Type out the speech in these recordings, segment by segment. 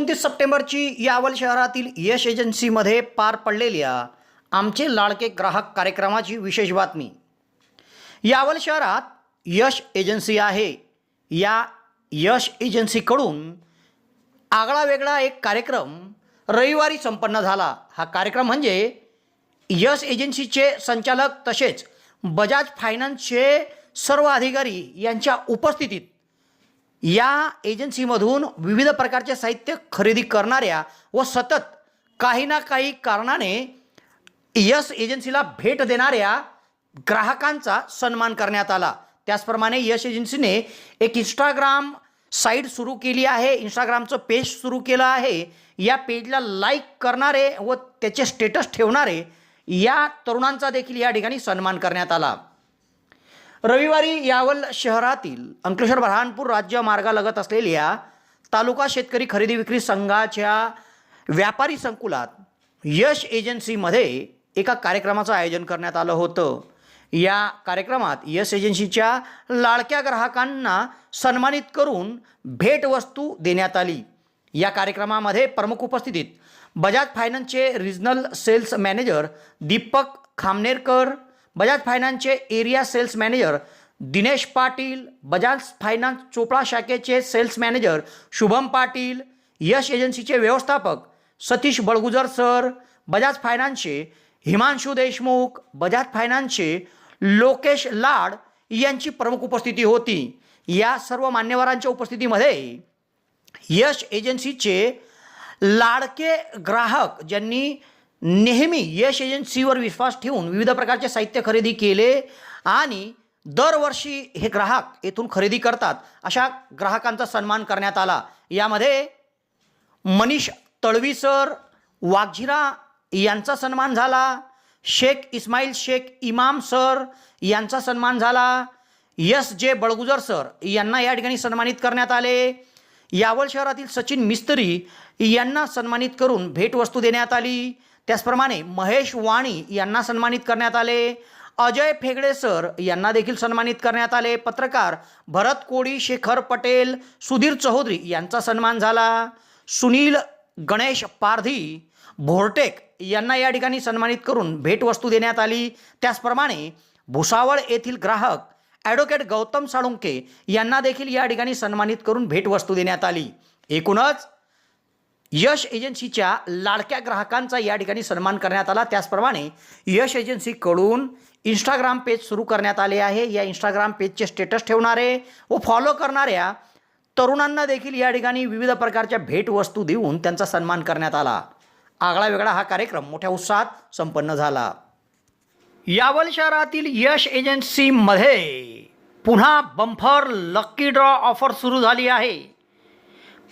एकोणतीस सप्टेंबरची यावल शहरातील यश एजन्सीमध्ये पार पडलेल्या आमचे लाडके ग्राहक कार्यक्रमाची विशेष बातमी. यावल शहरात यश एजन्सी आहे. या यश एजन्सीकडून आगळा वेगळा एक कार्यक्रम रविवारी संपन्न झाला. हा कार्यक्रम म्हणजे यश एजन्सीचे संचालक तसेच बजाज फायनान्सचे सर्व अधिकारी यांच्या उपस्थितीत या एजन्सीमधून विविध प्रकारचे साहित्य खरेदी करणाऱ्या व सतत काही ना काही कारणाने यश एजन्सीला भेट देणाऱ्या ग्राहकांचा सन्मान करण्यात आला. त्याचप्रमाणे यश एजन्सीने एक इंस्टाग्राम साईट सुरू केली आहे. इंस्टाग्रामचं पेज सुरू केलं आहे. या पेजला लाईक करणारे व त्याचे स्टेटस ठेवणारे या तरुणांचा देखील या ठिकाणी सन्मान करण्यात आला. रविवारी यावल शहरातील अंकलेश्वर बऱ्हाणपूर राज्य मार्गालगत असलेल्या तालुका शेतकरी खरेदी विक्री संघाच्या व्यापारी संकुलात यश एजन्सीमध्ये एका कार्यक्रमाचं आयोजन करण्यात आलं होतं. या कार्यक्रमात यश एजन्सीच्या लाडक्या ग्राहकांना सन्मानित करून भेटवस्तू देण्यात आली. या कार्यक्रमामध्ये प्रमुख उपस्थितीत बजाज फायनान्सचे regional sales manager Deepak Khamnerkar Bajaj फायनान्सचे area sales manager Dinesh Patil Bajaj finance Chopda शाखेचे सेल्स मॅनेजर शुभम पाटील यश एजन्सीचे व्यवस्थापक सतीश बळगुजर सर बजाज फायनान्सचे हिमांशू देशमुख बजाज फायनान्सचे लोकेश लाड यांची प्रमुख उपस्थिती होती. या सर्व मान्यवरांच्या उपस्थितीमध्ये यश एजन्सीचे लाडके ग्राहक ज्यांनी नेहमी यश एजन्सीवर विश्वास ठेवून विविध प्रकारचे साहित्य खरेदी केले आणि दरवर्षी हे ग्राहक येथून खरेदी करतात. अशा ग्राहकांचा सन्मान करण्यात आला. यामध्ये मनीष तळवी सर वाघझिरा यांचा सन्मान झाला. शेख इस्माईल शेख इमाम सर यांचा सन्मान झाला. यस जे बळगुजर सर यांना या ठिकाणी सन्मानित करण्यात आले. यावल शहरातील सचिन मिस्त्री यांना सन्मानित करून भेटवस्तू देण्यात आली. त्याचप्रमाणे महेश वाणी यांना सन्मानित करण्यात आले. अजय फेगडे सर यांना देखील सन्मानित करण्यात आले. पत्रकार भरत कोळी शेखर पटेल सुधीर चौधरी यांचा सन्मान झाला. सुनील गणेश पारधी भोरटेक यांना या ठिकाणी सन्मानित करून भेटवस्तू देण्यात आली. त्याचप्रमाणे भुसावळ येथील ग्राहक ॲडव्होकेट गौतम साळुंके यांना देखील या ठिकाणी सन्मानित करून भेटवस्तू देण्यात आली. एकूणच यश एजन्सीच्या लाडक्या ग्राहकांचा या ठिकाणी सन्मान करण्यात आला. त्याचप्रमाणे यश एजन्सीकडून इंस्टाग्राम पेज सुरू करण्यात आले आहे. या इंस्टाग्राम पेजचे स्टेटस ठेवणारे व फॉलो करणाऱ्या तरुणांना देखील या ठिकाणी विविध प्रकारच्या भेटवस्तू देऊन त्यांचा सन्मान करण्यात आला. आगळा वेगळा हा कार्यक्रम मोठ्या उत्साहात संपन्न झाला. यावल शहरातील यश एजन्सीमध्ये पुन्हा बंफर लक्की ड्रॉ ऑफर सुरू झाली आहे.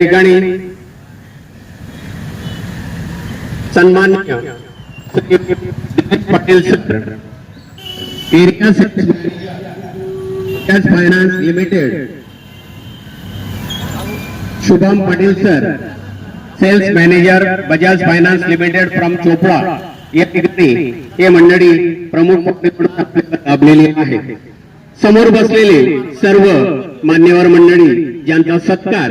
ठिकाणी sir, area finance limited, Shubham Patil sir, sales manager, Bajaj finance limited from Chopda, या ठिकाणी हे मंडळी प्रमुख म्हणून समोर बसलेले सर्व मान्यवर मंडळी, ज्यांचा सत्कार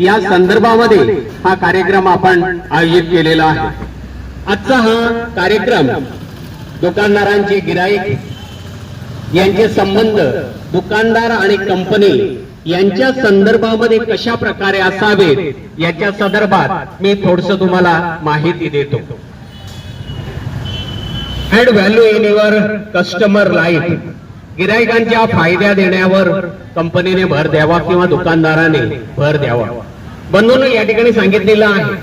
या संदर्भामध्ये हा कार्यक्रम आपण आयोजित केलेला आहे. आजचा हा कार्यक्रम दुकानदारांचे गिराईक यांचे संबंध दुकानदार आणि कंपनी यांच्या संदर्भामध्ये कशा प्रकारे असावेत याच्या संदर्भात मी थोडस तुम्हाला माहिती देतो. Add value in your customer life गिरायकांच्या फायद्या देण्यावर कंपनीने भर द्यावा किंवा दुकानदाराने भर द्यावा. बंधून या ठिकाणी सांगितलेलं आहे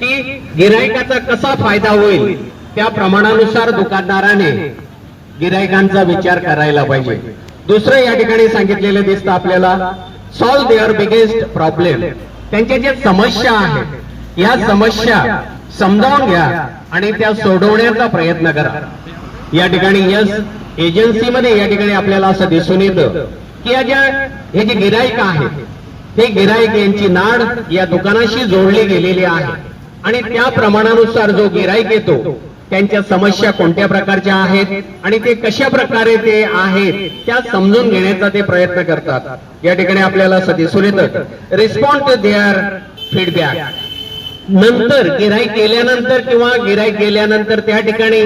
की गिरायकाचा कसा फायदा होईल त्या प्रमाणानुसार दुकानदाराने गिरायकांचा विचार करायला पाहिजे. दुसरं या ठिकाणी सांगितलेलं दिसतं आपल्याला सॉल्व देअर बिगेस्ट प्रॉब्लेम त्यांच्या ज्या समस्या आहेत या समस्या समजावून घ्या आणि त्या सोडवण्याचा प्रयत्न करा. या ठिकाणी यस एजन्सीमध्ये या ठिकाणी आपल्याला असं दिसून येतं की या ज्या हे जे गिरायक आहेत हे गिरायक यांची नाड या दुकानाशी जोडली गेलेली आहे. आणि त्या प्रमाणानुसार जो गिरायक येतो त्यांच्या समस्या कोणत्या प्रकारच्या आहेत आणि ते कशा प्रकारे ते आहेत त्या समजून घेण्याचा ते प्रयत्न करतात. या ठिकाणी आपल्याला असं दिसून येतं रिस्पॉन्ड टू देअर फीडबॅक नंतर गिराईक गेल्यानंतर किंवा गिराईक गेल्यानंतर त्या ठिकाणी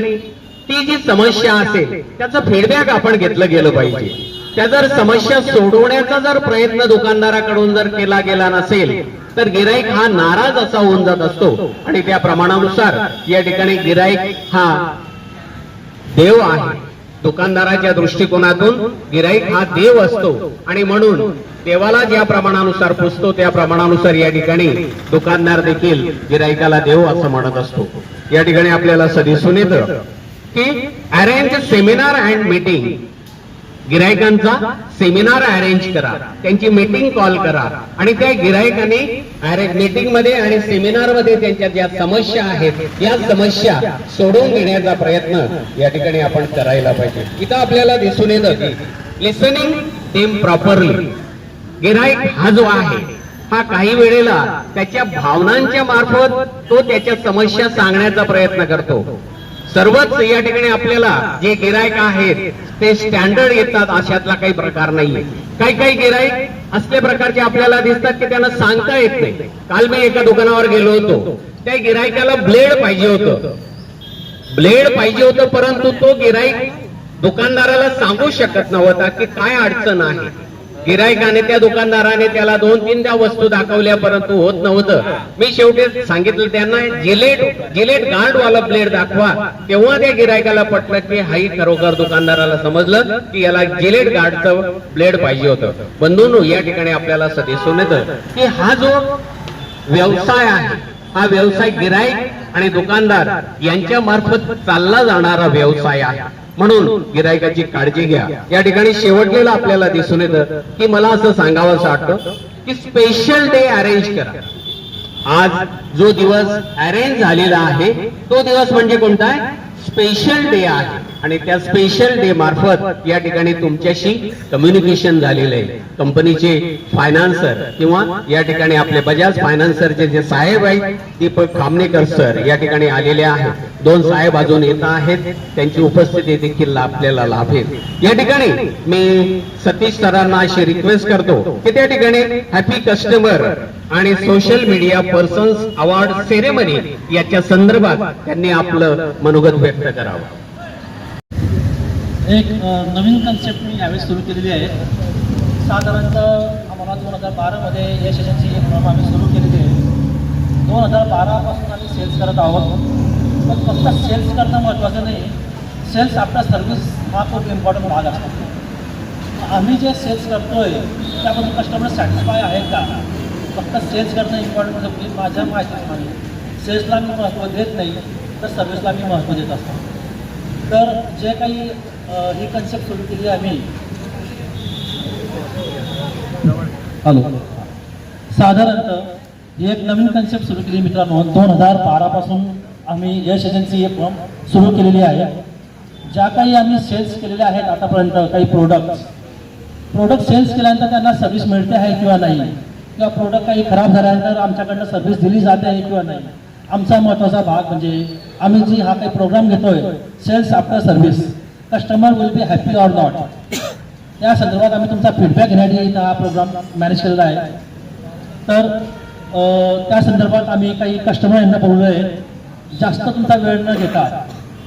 ती जी समस्या असेल त्याचं फीडबॅक आपण घेतलं गेलं पाहिजे. त्या जर समस्या सोडवण्याचा जर प्रयत्न दुकानदाराकडून जर केला गेला नसेल तर गिराईक हा नाराज असा होऊन जात असतो. आणि त्या प्रमाणानुसार या ठिकाणी गिराईक हा देव आहे. दुकानदाराच्या दृष्टिकोनातून गिराईक हा देव असतो. आणि म्हणून देवाला ज्या प्रमाणानुसार पुजतो त्या प्रमाणानुसार या ठिकाणी दुकानदार देखील गिराईकाला देव असं म्हणत असतो. या ठिकाणी आपल्याला असं दिसून येतं की अरेंज सेमिनार अँड मीटिंग गिरायकांचा सेमिनार अरेंज करा. त्यांची मीटिंग कॉल करा. आणि त्या गिरायकाने मीटिंगमध्ये आणि सेमिनारमध्ये त्यांच्या ज्या समस्या आहेत या समस्या सोडवून घेण्याचा प्रयत्न या ठिकाणी आपण करायला पाहिजे. इथं आपल्याला दिसून येतं की लिसनिंग टीम प्रॉपरली गिरायक हा जो आहे हा काही वेळेला त्याच्या भावनांच्या मार्फत तो त्याच्या समस्या सांगण्याचा प्रयत्न करतो. सर्वच या ठिकाणी आपल्याला जे गिरायक आहेत ते स्टँडर्ड येतात अशातला काही प्रकार नाहीये. काही काही गिरायक असल्या प्रकारचे आपल्याला दिसतात की त्यांना सांगता येत नाही. काल मी एका दुकानावर गेलो होतो. त्या गिरायकाला ब्लेड पाहिजे होतं. ब्लेड पाहिजे होतं परंतु तो गिराईक दुकानदाराला सांगू शकत नव्हता की काय अडचण आहे. गिरायकाने त्या दुकानदाराने त्याला दोन तीन त्या वस्तू दाखवल्या परंतु होत नव्हतं. मी शेवटी सांगितलं त्यांना जिलेट जिलेट गार्डवाला ब्लेड दाखवा. तेव्हा त्या गिरायकाला पटलं की हाही खरोखर दुकानदाराला समजलं की याला जिलेट गार्डचं ब्लेड पाहिजे होतं. बंधून या ठिकाणी आपल्याला असं दिसून येतं की हा जो व्यवसाय आहे हा व्यवसाय गिराईक आणि दुकानदार यांच्या मार्फत चालला जाणारा व्यवसाय आहे. म्हणून गिरायकाची काळजी घ्या. या ठिकाणी शेवटलेला आपल्याला दिसून येतं की मला असं सांगावं असं वाटतं की स्पेशल डे अरेंज करा. आज जो दिवस अरेंज झालेला आहे तो दिवस म्हणजे कोणता आहे? स्पेशल डे आहे. आणि त्या स्पेशल डे मार्फत या ठिकाणी तुमच्याशी कम्युनिकेशन झालेलं आहे. कंपनीचे फायनान्सर किंवा या ठिकाणी आपले बजाज फायनान्सरचे जे साहेब आहेत दीपक खामनेकर सर या ठिकाणी आलेले आहेत. दोन साहेब अजून येत आहेत. त्यांची उपस्थिती देखील आपल्याला लाभेल. या ठिकाणी मी सतीश सरांना अशी रिक्वेस्ट करतो की त्या ठिकाणी हॅपी कस्टमर आणि social media persons award ceremony याच्या संदर्भात त्यांनी आपलं मनोगत व्यक्त करावं. एक नवीन कन्सेप्ट मी यावेळी सुरू केलेली आहे. साधारणतः आम्हाला दोन हजार बारामध्ये यश सेशनची एक फॉर्म आम्ही सुरू केलेली आहे. दोन हजार बारापासून आम्ही सेल्स करत आहोत. पण फक्त सेल्स करणं महत्त्वाचं नाही. सेल्स आपला सर्व्हिस हा खूप इम्पॉर्टंट भाग असतो. आम्ही जे सेल्स करतो आहे त्याबद्दल कस्टमर सॅटिस्फाय आहेत का? फक्त सेल्स करणं इम्पॉर्टंट म्हणजे माझ्या माहितीप्रमाणे सेल्सला मी महत्त्व देत नाही तर सर्व्हिसला मी महत्त्व देत असतो. तर जे काही ही कन्सेप्ट सुरू केली आम्ही. हॅलो. साधारणतः ही एक नवीन कन्सेप्ट सुरू केली मित्रांनो. दोन हजार बारापासून आम्ही यश एजन्सी हे फॉर्म सुरू केलेली आहे. ज्या काही आम्ही सेल्स केलेल्या आहेत आतापर्यंत काही प्रोडक्ट्स प्रोडक्ट सेल्स केल्यानंतर त्यांना सर्व्हिस मिळते आहे किंवा नाही? किंवा प्रोडक्ट काही खराब झाल्यानंतर आमच्याकडनं सर्व्हिस दिली जाते आहे किंवा नाही? आमचा महत्त्वाचा भाग म्हणजे आम्ही जी हा काही प्रोग्राम घेतोय sales after service customer will be happy or not त्या संदर्भात आम्ही तुमचा फीडबॅक घेण्यासाठी इथं हा प्रोग्राम मॅनेज केलेला आहे. तर त्या संदर्भात आम्ही काही कस्टमर यांना बोललो आहे जास्त तुमचा वेळ न घेता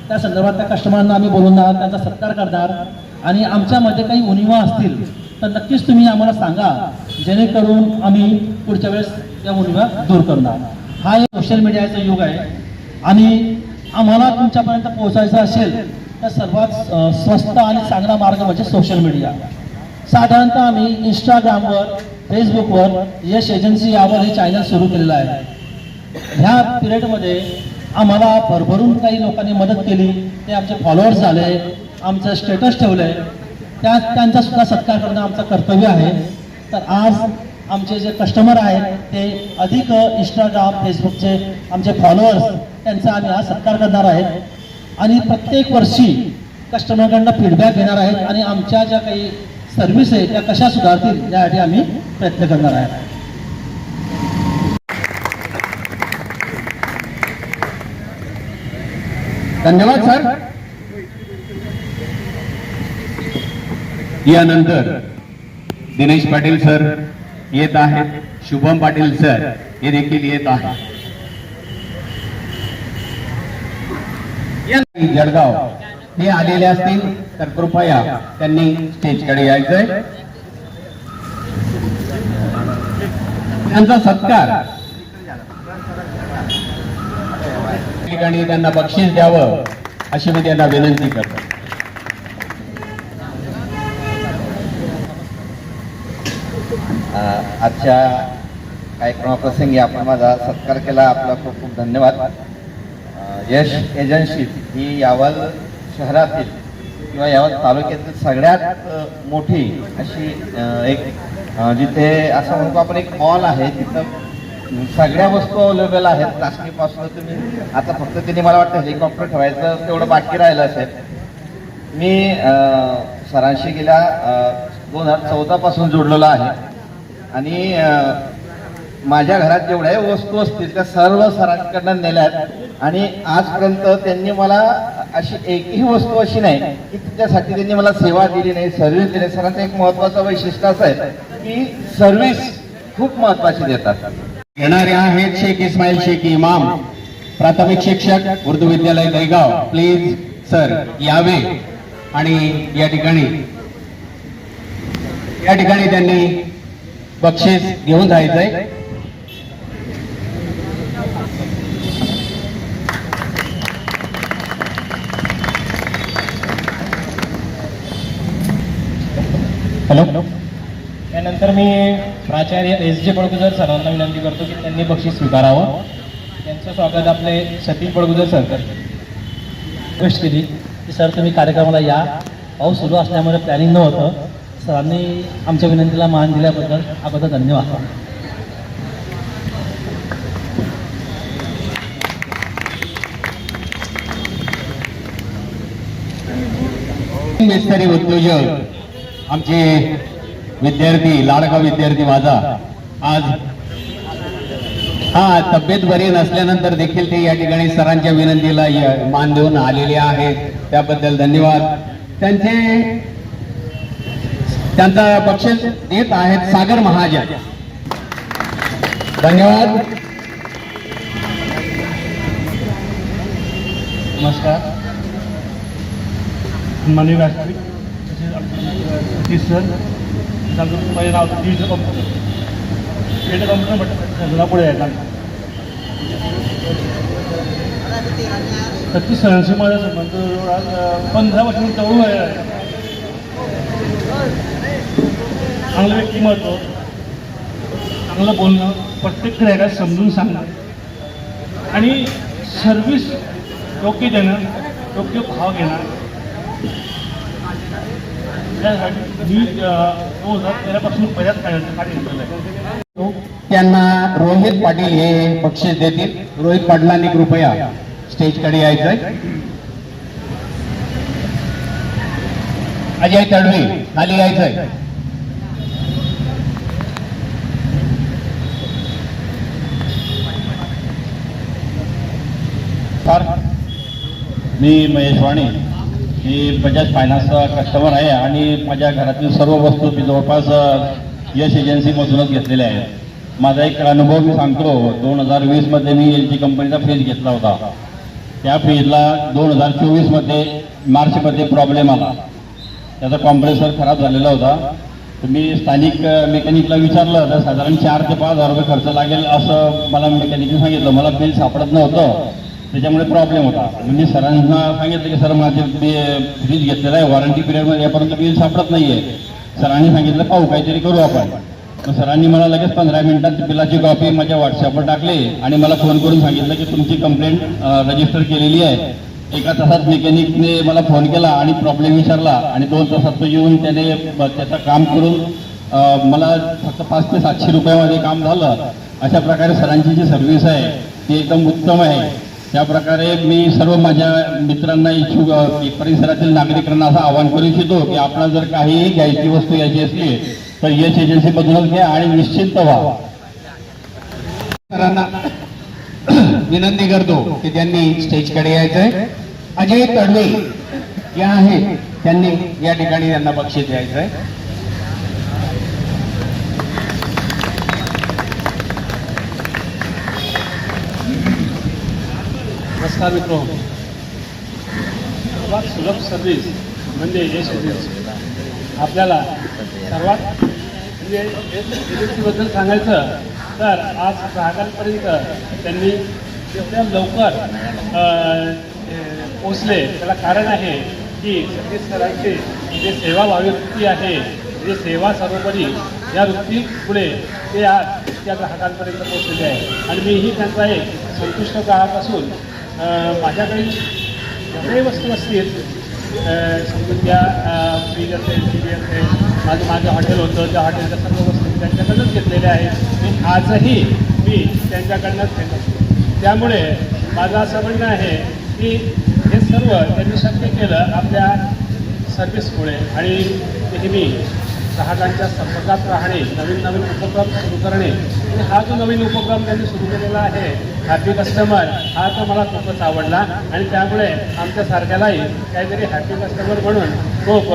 त्या संदर्भात त्या कस्टमरांना आम्ही बोलवणार त्यांचा सत्कार करणार. आणि आमच्यामध्ये काही उणिवा असतील तर नक्कीच तुम्ही आम्हाला सांगा. जेणेकरून आम्ही पुढच्या वेळेस त्या मुलगा दूर करणार. हा एक सोशल मीडियाचा युग आहे. आणि आम्हाला तुमच्यापर्यंत पोहोचायचं असेल तर सर्वात स्वस्त आणि चांगला मार्ग म्हणजे सोशल मीडिया साधारणतः आम्ही इंस्टाग्रामवर फेसबुकवर यश एजन्सी यावर हे चॅनल सुरू केलेलं आहे. ह्या पिरियडमध्ये आम्हाला भरभरून काही लोकांनी मदत केली. ते आमचे फॉलोअर्स झाले आमचं स्टेटस ठेवलं त्या त्यांचा सुद्धा सत्कार करणं आमचं कर्तव्य आहे. तर आज आमचे जे कस्टमर आहेत ते अधिक इंस्टाग्राम फेसबुकचे आमचे फॉलोअर्स त्यांचा आम्ही आज सत्कार करणार आहेत आणि प्रत्येक वर्षी कस्टमरकडनं फीडबॅक घेणार आहेत आणि आमच्या ज्या काही सर्व्हिस आहे त्या कशा सुधारतील यासाठी आम्ही प्रयत्न करणार आहे. धन्यवाद सर यानंतर दिनेश पाटील सर येत आहेत. शुभम पाटील सर हे देखील येत आहेत. जळगाव हे आलेले असतील तर कृपया त्यांनी स्टेजकडे यायचंय. त्यांचा सत्कार. ठिकाणी त्यांना बक्षीस द्यावं अशी मी त्यांना विनंती करतो. आजच्या कार्यक्रमाप्रसंगी आपण माझा सत्कार केला. आपला खूप खूप धन्यवाद. यश एजन्सी ही यावल शहरातील किंवा यावल तालुक्यातील सगळ्यात मोठी अशी एक जिथे असं म्हणतो आपण एक मॉल आहे. तिथं सगळ्या वस्तू अवेलेबल आहेत. प्लास्टिकपासून तुम्ही आता फक्त त्यांनी मला वाटतं हेलिकॉप्टर ठेवायचं तेवढं बाकी राहिलं असेल. मी सरांशी गेल्या दोन हजार चौदापासून जोडलेलो आहे. आणि माझ्या घरात जेवढ्या वस्तू असतील त्या सर्व सरांकडनं नेल्या आहेत आणि आजपर्यंत त्यांनी मला अशी एकही वस्तू अशी नाही की तिच्यासाठी त्यांनी मला सेवा दिली नाही सर्व्हिस दिली सरांचं एक महत्वाचं वैशिष्ट्य असं आहे की सर्व्हिस खूप महत्वाची देतात. येणारे आहेत शेख इस्माईल शेख इमाम. प्राथमिक शिक्षक उर्दू विद्यालय दहीगाव प्लीज सर यावे. आणि या ठिकाणी या ठिकाणी त्यांनी बक्षीस घेऊन जायचंय. हॅलो. त्यानंतर मी प्राचार्य एस जे पडगुजर सरांना विनंती करतो की त्यांनी बक्षीस स्वीकारावं. त्यांचं स्वागत आपले सतीश पडगुजर सर करतात रिक्वेस्ट केली की सर तुम्ही कार्यक्रमाला या. पाऊस सुरू असल्यामुळे प्लॅनिंग नव्हतं. सरांनी आमच्या विनंतीला मान दिल्याबद्दल अगोदर धन्यवाद. मिस्त्री उद्योजक आमचे विद्यार्थी लाडका विद्यार्थी माझा आज हा तब्येत बरी नसल्यानंतर देखील ते या ठिकाणी सरांच्या विनंतीला य- मान देऊन आलेले आहेत. त्याबद्दल धन्यवाद. त्यांचे त्यांचा बक्षीस देत आहेत सागर महाजन. धन्यवाद. नमस्कार. मनी राष्ट्रीय सतीश सर सांगतो माझे नाव डिजिटल कॉम्प्युटर पेट कॉम्प्युटर म्हटलं पुढे आहे सतीश सरांशी माझा संबंध आज, अं, पंधरा वर्षांनी जवळ आहे. चांगलं व्यक्तिमत्व चांगलं बोलणं प्रत्येक ग्राहकाला समजून सांगणं. आणि सर्व्हिस योग्य देणं योग्य भाव घेणं. त्यासाठी मी दोन हजार तेरापासून बऱ्याच कार्य त्यांना रोहित पाटील हे बक्षीस देतील. रोहित पाटलांनी कृपया स्टेजकडे यायचंय. अजय तडवी खाली यायचंय. फार मी महेश वाणी. मी बजाज फायनान्सचा कस्टमर आहे आणि माझ्या घरातील सर्व वस्तू मी जवळपास यश एजन्सीमधूनच घेतलेल्या आहेत. माझा एक अनुभव मी सांगतो. दोन हजार वीसमध्ये मी एल जी कंपनीचा फ्रीज घेतला होता. त्या फ्रीजला दोन हजार चोवीसमध्ये मार्चमध्ये प्रॉब्लेम आला. त्याचा कॉम्प्रेसर खराब झालेला होता. तर मी स्थानिक मेकॅनिकला विचारलं तर साधारण चार ते पाच हजार रुपये खर्च लागेल असं मला मेकॅनिकने सांगितलं. मला बिल सापडत नव्हतं. त्याच्यामुळे प्रॉब्लेम होता. म्हणजे सरांना सांगितलं की सर माझे फ्रीज घेतलेला आहे. वॉरंटी पिरियडमध्ये यापर्यंत बिल सापडत नाही आहे सरांनी सांगितलं पाहू काहीतरी करू आपण. मग सरांनी मला लगेच पंधरा मिनिटात बिलाची कॉपी माझ्या व्हॉट्सअपवर टाकली आणि मला फोन करून सांगितलं की तुमची कंप्लेंट रजिस्टर केलेली आहे. एका तासात मेकॅनिकने मला फोन केला आणि प्रॉब्लेम विचारला आणि दोन तासात तो येऊन त्याने त्याचं काम करून मला फक्त पाच ते सातशे रुपयामध्ये काम झालं. अशा प्रकारे सरांची जी सर्व्हिस आहे ती एकदम उत्तम आहे. त्या प्रकारे मी सर्व माझ्या मित्रांना इच्छुक परिसरातील नागरिकांना असं आवाहन करू इच्छितो की आपला जर काही घ्यायची वस्तू यायची असली तर यश एजन्सीमधूनच घ्या आणि निश्चिंत व्हा. विनंती करतो की त्यांनी स्टेजकडे यायचंय अजय तडवे या आहेत त्यांनी या ठिकाणी त्यांना बक्षीस द्यायचंय. नमस्कार मित्र। सर्वात सुलभ सर्विस म्हणजे यश एजन्सी आपल्याला सर्वात म्हणजे एजन्सीबद्दल सांगायचं तर आज ग्राहकांपर्यंत त्यांनी एवढ्या लवकर पोचले त्याला कारण आहे की सतीश सरांची जे सेवाभावी वृत्ती आहे जे सेवा सर्वोपरी या वृत्तीपुढे ते आज त्या ग्राहकांपर्यंत पोचलेले आहे. आणि मीही त्यांचा एक संतुष्ट ग्राहक असून माझ्याकडे जेवढे वस्तू असतील. समजून त्या फ्रीज असेल टी व्ही असेल माझं माझं हॉटेल होतं त्या हॉटेलच्या सर्व वस्तू मी त्यांच्याकडनंच घेतलेल्या आहेत. मी आजही मी त्यांच्याकडनंच घेत. असतो त्यामुळे माझं असं म्हणणं आहे की हे सर्व त्यांनी शक्य केलं आपल्या सर्व्हिसमुळे आणि नेहमी ग्राहकांच्या संपर्कात राहणे नवीन नवीन उपक्रम सुरू करणे. आणि हा जो नवीन उपक्रम त्यांनी सुरू केलेला आहे हॅपी कस्टमर हा तर मला खूपच आवडला. आणि त्यामुळे आमच्या सारख्यालाही काहीतरी हॅपी कस्टमर म्हणून हो, खूप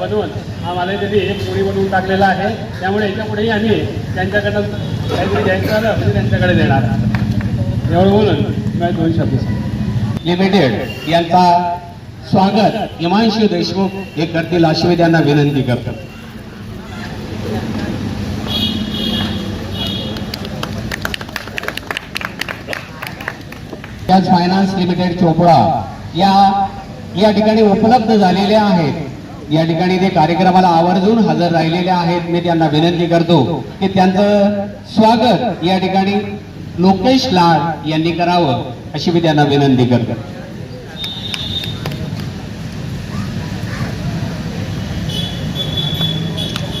बनवून आम्हाला त्यांनी एक पोळी बनवून टाकलेला आहे. त्यामुळे याच्या पुढेही आम्ही त्यांच्याकडनं काहीतरी द्यायचं आलं म्हणजे त्यांच्याकडे देणार. एवढं बोलून मी दोन शब्द लिमिटेड यांचा स्वागत हिमांशु देशमुख हे करतील अशी मी त्यांना विनंती करतो. त्याच फायनान्स लिमिटेड चोपडा या या ठिकाणी उपलब्ध झालेल्या आहेत. या ठिकाणी ते कार्यक्रमाला आवर्जून हजर राहिलेले आहेत. मी त्यांना विनंती करतो की त्यांचं स्वागत या ठिकाणी लोकेश लाड यांनी करावं अशी मी त्यांना विनंती करतो.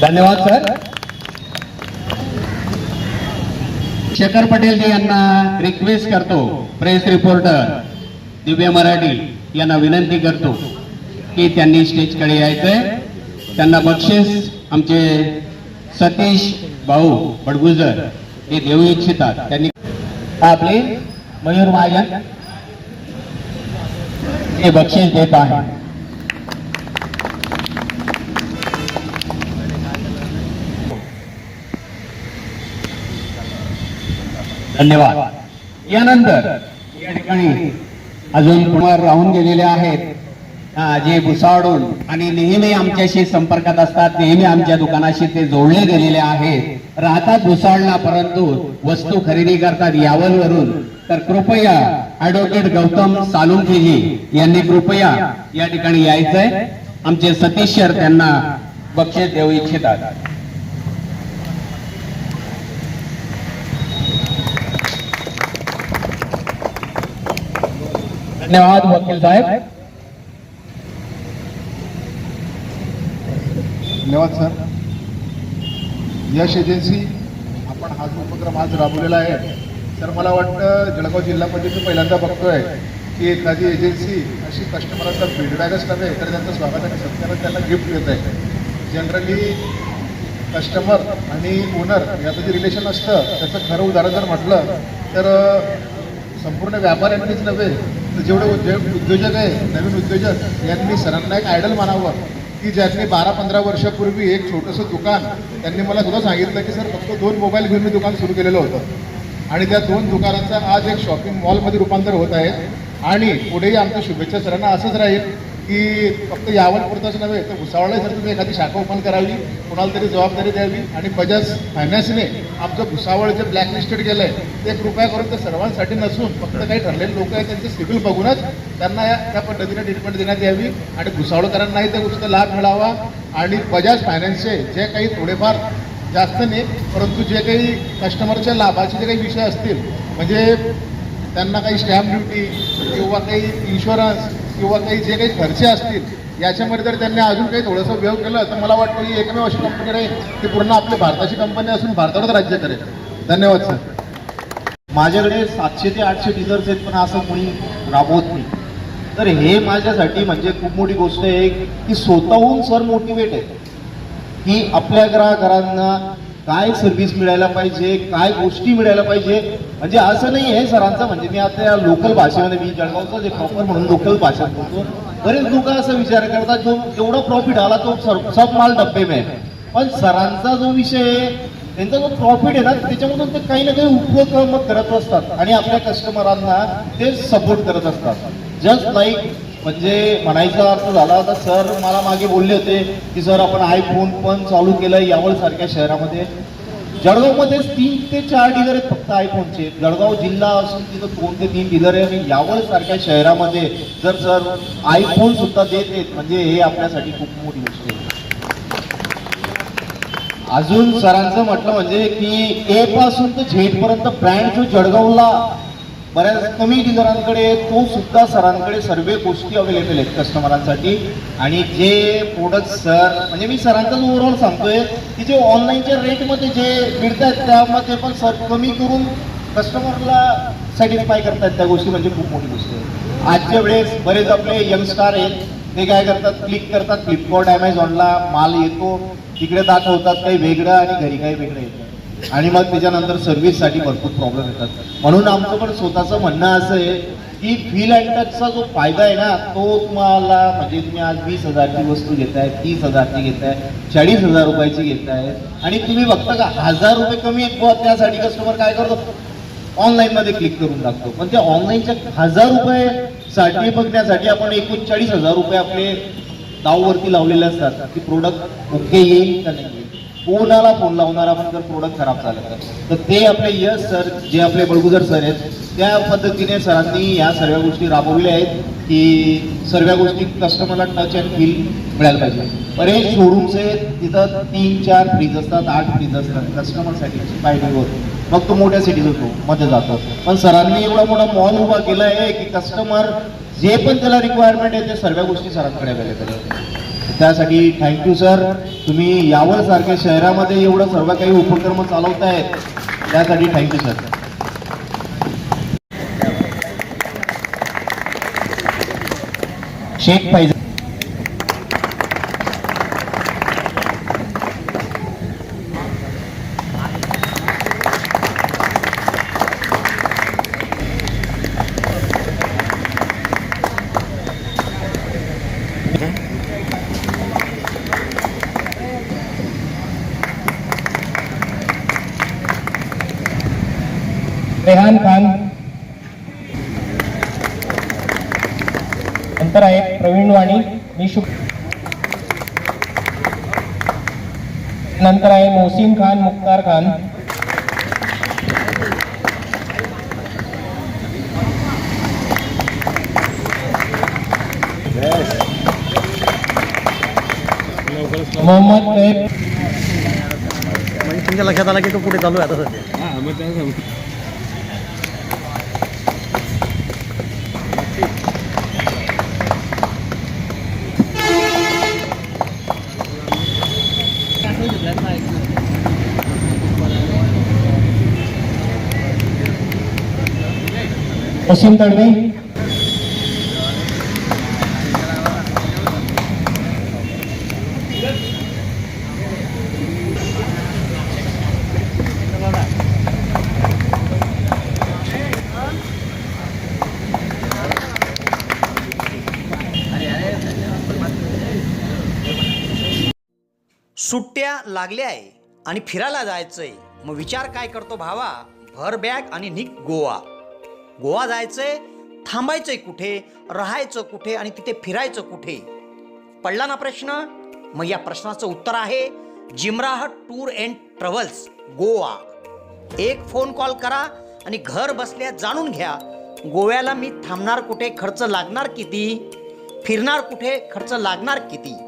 धन्यवाद सर. शेखर पटेल जी यांना रिक्वेस्ट करतो प्रेस रिपोर्टर दिव्य मराठी यांना विनंती करतो की त्यांनी स्टेजकडे यायचंय. त्यांना बक्षीस आमचे सतीश भाऊ बडगुजर हे देऊ इच्छितात. त्यांनी आपले मयूर महाजन हे बक्षीस देत आहे. धन्यवाद. यानंतर या ठिकाणी अजून कुमार राहून गेलेले आहेत. जे भुसावळून आणि नेहमी आमच्याशी संपर्कात असतात नेहमी आमच्या दुकानाशी ते जोडले गेलेले आहेत. राहतात भुसावळला परंतु वस्तू खरेदी करतात यावलवरून. तर कृपया ऍडव्होकेट गौतम सालुंकेजी यांनी कृपया या ठिकाणी यायचंय. आमचे सतीश सर त्यांना बक्षीस देऊ इच्छितात. धन्यवाद वकील साहेब. धन्यवाद सर. यश एजन्सी आपण हा जो उपक्रम आज राबवलेला आहे. सर मला वाटतं जळगाव जिल्ह्यामध्ये मी पहिल्यांदा बघतोय की एखादी एजन्सी अशी कस्टमरांचा फीडबॅकच नव्हे तर त्यांचं स्वागत आणि सत्कार त्यांना गिफ्ट देत आहे जनरली कस्टमर आणि ओनर याचं जे रिलेशन असतं त्याचं खरं उदाहरण जर म्हटलं तर संपूर्ण व्यापाऱ्यांनीच नव्हे जेवढे उद्योग उद्योजक आहे नवीन उद्योजक यांनी सरांना एक आयडल मानावं की ज्यांनी बारा पंधरा वर्षापूर्वी एक छोटंसं दुकान त्यांनी मला सुद्धा सांगितलं की सर फक्त दोन मोबाईल घेऊन मी दुकान सुरू केलेलं होतं. आणि त्या दोन दुकानाचं आज एक शॉपिंग मॉलमध्ये रूपांतर होत आहे. आणि पुढेही आमच्या शुभेच्छा सरांना असंच राहील. की फक्त यावं नव्हे तर भुसावळला जर तुम्ही एखादी शाखा ओपन करावी कोणाला तरी जबाबदारी द्यावी आणि बजाज फायनान्सने आमचं भुसावळ जे ब्लॅकलिस्टेड गेलं आहे ते कृपया करून ते सर्वांसाठी नसून फक्त काही ठरलेले लोक आहेत त्यांचे सिबिल बघूनच त्यांना या त्या पद्धतीने ट्रीटमेंट देण्यात यावी आणि भुसावळकरांनाही त्या गोष्टीचा लाभ मिळावा. आणि बजाज फायनान्सचे जे काही थोडेफार जास्त नाही परंतु जे काही कस्टमरच्या लाभाचे जे काही विषय असतील म्हणजे त्यांना काही स्टॅम्प ड्युटी किंवा काही इन्शुरन्स किंवा काही जे काही खर्चे असतील याच्यामध्ये जर त्यांनी अजून काही थोडंसं व्यव केलं तर मला वाटतं ही एकमेव अशी कंपनी आहे ती पूर्ण आपली भारताची कंपनी असून भारतावरच राज्य करेल. धन्यवाद सर माझ्याकडे सातशे ते आठशे डीलर्स आहेत पण असं कोणी राबवत नाही. तर हे माझ्यासाठी म्हणजे खूप मोठी गोष्ट आहे की स्वतःहून सर मोटिवेट आहे की आपल्या ग्राहकांना काय सर्व्हिस मिळायला पाहिजे काय गोष्टी मिळायला पाहिजे? म्हणजे असं नाही आहे सरांचं म्हणजे मी आता या लोकल भाषेमध्ये मी जळगावचं जे प्रॉपर म्हणून लोकल भाषा बोलतो बरेच लोक असा विचार करतात जो एवढा प्रॉफिट आला तो सब माल डब्बे में पण सरांचा जो विषय आहे त्यांचा जो प्रॉफिट आहे ना त्याच्यामधून ते काही ना काही उपक्रम करत असतात. आणि आपल्या कस्टमरांना ते सपोर्ट करत असतात. जस्ट लाईक म्हणजे म्हणायचा अर्थ झाला तर सर मला मागे बोलले होते की सर आपण आयफोन पण चालू केलं यावळ सारख्या शहरामध्ये. जळगावमध्येच तीन ते चार डीलर आहेत फक्त आयफोनचे जळगाव जिल्हा असून तिथं दोन ते तीन डीलर आहे आणि यावळ सारख्या शहरामध्ये जर सर आयफोन सुद्धा देत आहेत म्हणजे हे आपल्यासाठी खूप मोठी गोष्ट आहे. अजून सरांचं म्हटलं म्हणजे की ए पासून तर झेड पर्यंत ब्रँड जो जळगावला बऱ्याच कमी डीलरांकडे तो सुद्धा सरांकडे सर्व गोष्टी अवेलेबल आहेत कस्टमरांसाठी आणि जे प्रोडक्ट सर म्हणजे मी सरांचाच ओव्हरऑल सांगतोय की जे ऑनलाईनच्या रेटमध्ये जे मिळत आहेत त्यामध्ये पण सर कमी करून कस्टमरला सॅटिस्फाय करतात त्या गोष्टी म्हणजे खूप मोठी गोष्ट आहे. आजच्या वेळेस बरेच आपले यंगस्टार आहेत ते काय करतात क्लिक करतात फ्लिपकार्ट ॲमेझॉनला माल येतो तिकडे दाखवतात काही वेगळं आणि घरी काही वेगळं येतं. आणि मग त्याच्यानंतर सर्व्हिससाठी भरपूर प्रॉब्लेम येतात. म्हणून आमचं पण स्वतःचं म्हणणं असं आहे की फील अँड टचचा जो फायदा आहे ना तो तुम्हाला म्हणजे तुम्ही आज वीस हजारची वस्तू घेताय तीस हजारची घेताय चाळीस हजार रुपयाची घेताय आणि तुम्ही बघता का हजार रुपये कमी आहेत बुवा, त्यासाठी कस्टमर काय करतो? ऑनलाईन मध्ये क्लिक करून टाकतो. पण त्या ऑनलाईनच्या हजार रुपये साठी बघण्यासाठी आपण एकोणचाळीस हजार रुपये आपले दाववरती लावलेले असतात. की प्रोडक्ट ओके येईल का नाही? येईल कोणाला फोन लावणार आपण जर प्रोडक्ट खराब झालं तर ते आपले यश सर जे आपले बळगुजर सर आहेत त्या पद्धतीने सरांनी या सर्व गोष्टी राबवल्या आहेत की सर्व गोष्टी कस्टमरला टच अँड फील मिळायला पाहिजे. बरेच शोरूम्स आहेत तिथं तीन चार फ्रीज असतात आठ फ्रीज असतात कस्टमरसाठी पाहिजे मग तो मोठ्या सिटीज होतो मध्ये जातो. पण सरांनी एवढा मोठा मॉल उभा केला आहे की कस्टमर जे पण त्याला रिक्वायरमेंट आहे ते सर्व गोष्टी सरांकडे अवेलेबल आहेत. त्यासाठी थँक्यू सर तुम्ही यावर सारख्या शहरामध्ये एवढं सर्व काही उपक्रम चालवतायत त्यासाठी थँक्यू सर शेख पाहिजे रेहान खान नंतर आहे प्रवीण वाणी मी शुभ नंतर आहे मोहसिन खान मुख्तार खान मोहम्मद कैफ म्हणजे तुमच्या लक्षात आलं की तो पुढे चालू आहे आता सध्या? वसीम लागले आहे आणि फिरायला जायचंय. मग विचार काय करतो भावा? भर बॅग आणि निक गोवा. गोवा जायचंय थांबायचंय कुठे? राहायचं कुठे आणि तिथे फिरायचं कुठे? पडला ना प्रश्न? मग या प्रश्नाचं उत्तर आहे जिमराह टूर अँड ट्रॅव्हल्स गोवा. एक फोन कॉल करा आणि घर बसल्या जाणून घ्या. गोव्याला मी थांबणार कुठे? खर्च लागणार किती? फिरणार कुठे? खर्च लागणार किती?